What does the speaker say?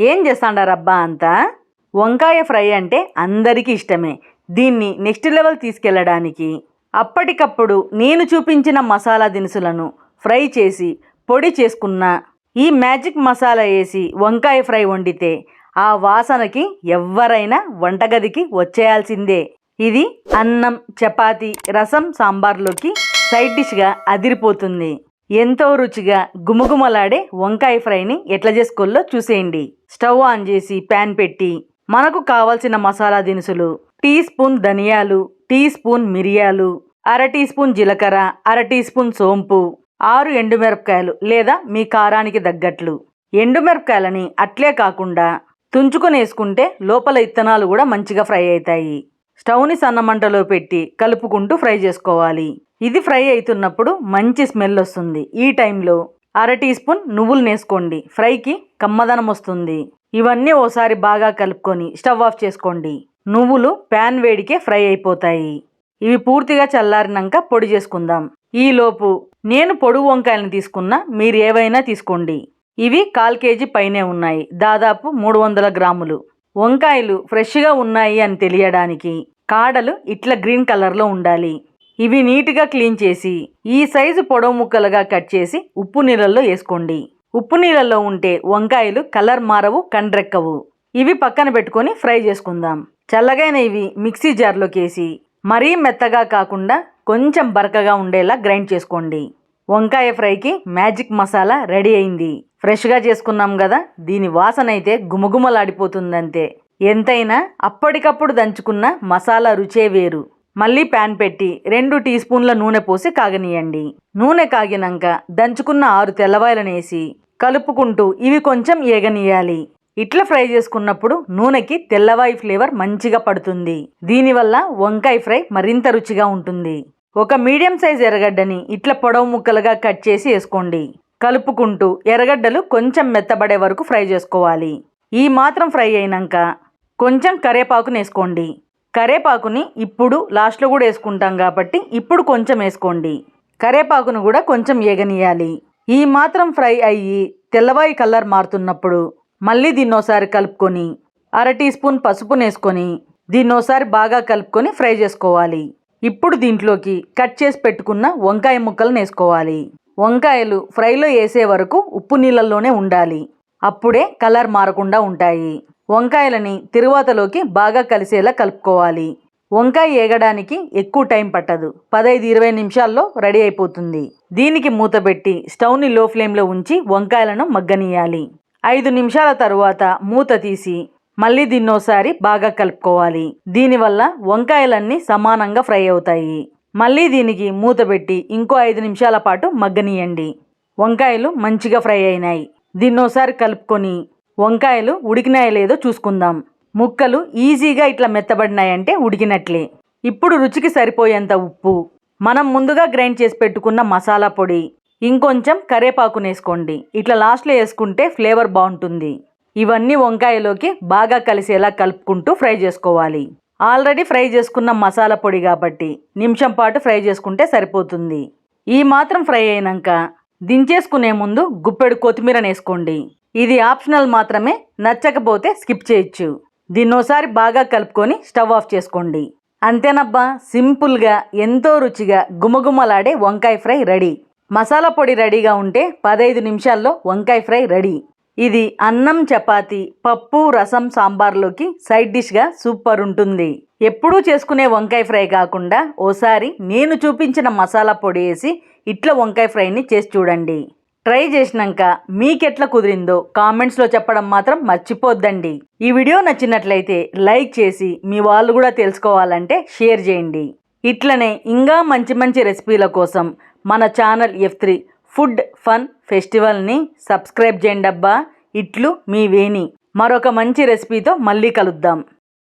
ఏం చేస్తాండారబ్బా అంతా? వంకాయ ఫ్రై అంటే అందరికీ ఇష్టమే. దీన్ని నెక్స్ట్ లెవెల్ తీసుకెళ్ళడానికి అప్పటికప్పుడు నేను చూపించిన మసాలా దినుసులను ఫ్రై చేసి పొడి చేసుకున్న ఈ మ్యాజిక్ మసాలా వేసి వంకాయ ఫ్రై వండితే ఆ వాసనకి ఎవ్వరైనా వంటగదికి వచ్చేయాల్సిందే. ఇది అన్నం చపాతీ రసం సాంబార్లోకి సైడ్ డిష్గా అదిరిపోతుంది. ఎంతో రుచిగా గుమగుమలాడే వంకాయ ఫ్రైని ఎట్లా చేసుకోలో చూసేయండి. స్టవ్ ఆన్ చేసి ప్యాన్ పెట్టి మనకు కావాల్సిన మసాలా దినుసులు టీ స్పూన్ ధనియాలు టీ స్పూన్ మిరియాలు అర టీ స్పూన్ జీలకర్ర అర టీ స్పూన్ సోంపు ఆరు ఎండుమిరపకాయలు లేదా మీ కారానికి తగ్గట్లు. ఎండుమిరపకాయలని అట్లే కాకుండా తుంచుకొని వేసుకుంటే లోపల ఇత్తనాలు కూడా మంచిగా ఫ్రై అవుతాయి. స్టవ్ని సన్నమంటలో పెట్టి కలుపుకుంటూ ఫ్రై చేసుకోవాలి. ఇది ఫ్రై అవుతున్నప్పుడు మంచి స్మెల్ వస్తుంది. ఈ టైంలో అర టీ స్పూన్ నువ్వులు వేసుకోండి ఫ్రైకి కమ్మదనం వస్తుంది. ఇవన్నీ ఓసారి బాగా కలుపుకొని స్టవ్ ఆఫ్ చేసుకోండి. నువ్వులు ప్యాన్ వేడికే ఫ్రై అయిపోతాయి. ఇవి పూర్తిగా చల్లారినాక పొడి చేసుకుందాం. ఈలోపు నేను పొడుగు వంకాయలను తీసుకున్నా మీరు ఏవైనా తీసుకోండి. ఇవి కాల్ కేజీ పైనే ఉన్నాయి. దాదాపు మూడు వందల గ్రాములు. వంకాయలు ఫ్రెష్గా ఉన్నాయి అని తెలియడానికి కాడలు ఇట్లా గ్రీన్ కలర్లో ఉండాలి. ఇవి నీట్గా క్లీన్ చేసి ఈ సైజు పొడవు ముక్కలుగా కట్ చేసి ఉప్పు నీళ్ళల్లో వేసుకోండి. ఉప్పు నీళ్ళల్లో ఉంటే వంకాయలు కలర్ మారవు కండ్రెక్కవు. ఇవి పక్కన పెట్టుకొని ఫ్రై చేసుకుందాం. చల్లగైన ఇవి మిక్సీ జార్లోకి వేసి మరీ మెత్తగా కాకుండా కొంచెం బరకగా ఉండేలా గ్రైండ్ చేసుకోండి. వంకాయ ఫ్రైకి మ్యాజిక్ మసాలా రెడీ అయింది. ఫ్రెష్గా చేసుకున్నాం కదా దీని వాసన అయితే గుమగుమలాడిపోతుందంతే. ఎంతైనా అప్పటికప్పుడు దంచుకున్న మసాలా రుచే వేరు. మళ్ళీ ప్యాన్ పెట్టి రెండు టీ స్పూన్ల నూనె పోసి కాగనీయండి. నూనె కాగినాక దంచుకున్న ఆరు తెల్లవాయలనేసి కలుపుకుంటూ ఇవి కొంచెం ఏగనీయాలి. ఇట్లా ఫ్రై చేసుకున్నప్పుడు నూనెకి తెల్లవాయి ఫ్లేవర్ మంచిగా పడుతుంది. దీనివల్ల వంకాయ ఫ్రై మరింత రుచిగా ఉంటుంది. ఒక మీడియం సైజ్ ఎర్రగడ్డని ఇట్లా పొడవు ముక్కలుగా కట్ చేసి వేసుకోండి. కలుపుకుంటూ ఎర్రగడ్డలు కొంచెం మెత్తబడే వరకు ఫ్రై చేసుకోవాలి. ఈ మాత్రం ఫ్రై అయినాక కొంచెం కరేపాకుని వేసుకోండి. కరేపాకుని ఇప్పుడు లాస్ట్లో కూడా వేసుకుంటాం కాబట్టి ఇప్పుడు కొంచెం వేసుకోండి. కరేపాకును కూడా కొంచెం ఏగనీయాలి. ఈ మాత్రం ఫ్రై అయ్యి తెల్లవాయి కలర్ మారుతున్నప్పుడు మళ్ళీ దీన్నోసారి కలుపుకొని అర టీ స్పూన్ పసుపును వేసుకొని దీన్నోసారి బాగా కలుపుకొని ఫ్రై చేసుకోవాలి. ఇప్పుడు దీంట్లోకి కట్ చేసి పెట్టుకున్న వంకాయ ముక్కలను వేసుకోవాలి వంకాయలు ఫ్రైలో వేసే వరకు ఉప్పు నీళ్ళల్లోనే ఉండాలి. అప్పుడే కలర్ మారకుండా ఉంటాయి. వంకాయలని తిరువాతలోకి బాగా కలిసేలా కలుపుకోవాలి. వంకాయ ఏగడానికి ఎక్కువ టైం పట్టదు. పదహైదు ఇరవై నిమిషాల్లో రెడీ అయిపోతుంది. దీనికి మూత పెట్టి స్టవ్ని లో ఫ్లేమ్లో ఉంచి వంకాయలను మగ్గనీయాలి ఐదు నిమిషాల తరువాత మూత తీసి మళ్ళీ దీన్నోసారి బాగా కలుపుకోవాలి. దీనివల్ల వంకాయలన్నీ సమానంగా ఫ్రై అవుతాయి. మళ్ళీ దీనికి మూత పెట్టి ఇంకో ఐదు నిమిషాల పాటు మగ్గనీయండి. వంకాయలు మంచిగా ఫ్రై అయినాయి. దీన్నోసారి కలుపుకొని వంకాయలు ఉడికినాయో లేదో చూసుకుందాం. ముక్కలు ఈజీగా ఇట్లా మెత్తబడినాయంటే ఉడికినట్లే. ఇప్పుడు రుచికి సరిపోయేంత ఉప్పు. మనం ముందుగా గ్రైండ్ చేసి పెట్టుకున్న మసాలా పొడి. ఇంకొంచెం కరేపాకును వేసుకోండి ఇట్లా లాస్ట్లో వేసుకుంటే ఫ్లేవర్ బాగుంటుంది. ఇవన్నీ వంకాయలోకి బాగా కలిసేలా కలుపుకుంటూ ఫ్రై చేసుకోవాలి. ఆల్రెడీ ఫ్రై చేసుకున్న మసాలా పొడి కాబట్టి నిమిషం పాటు ఫ్రై చేసుకుంటే సరిపోతుంది. ఈ మాత్రం ఫ్రై అయినాక దించేసుకునే ముందు గుప్పెడు కొత్తిమీర వేసుకోండి ఇది ఆప్షనల్ మాత్రమే నచ్చకపోతే స్కిప్ చేయొచ్చు. దీన్నోసారి బాగా కలుపుకొని స్టవ్ ఆఫ్ చేసుకోండి. అంతేనబ్బా సింపుల్గా ఎంతో రుచిగా గుమగుమలాడే వంకాయ ఫ్రై రెడీ. మసాలా పొడి రెడీగా ఉంటే పదహైదు నిమిషాల్లో వంకాయ ఫ్రై రెడీ. ఇది అన్నం చపాతి పప్పు రసం సాంబార్లోకి సైడ్ డిష్గా సూపర్ ఉంటుంది. ఎప్పుడూ చేసుకునే వంకాయ ఫ్రై కాకుండా ఓసారి నేను చూపించిన మసాలా పొడి వేసి ఇట్లా వంకాయ ఫ్రైని చేసి చూడండి. ట్రై చేసినాక మీకెట్లా కుదిరిందో కామెంట్స్లో చెప్పడం మాత్రం మర్చిపోద్దండి. ఈ వీడియో నచ్చినట్లయితే లైక్ చేసి మీ వాళ్ళు కూడా తెలుసుకోవాలంటే షేర్ చేయండి. ఇట్లనే ఇంకా మంచి మంచి రెసిపీల కోసం మన channel F three food fun ఫెస్టివల్ని subscribe చేయండి అబ్బా ఇట్లు మీ వేణి. మరొక మంచి రెసిపీతో మళ్ళీ కలుద్దాం.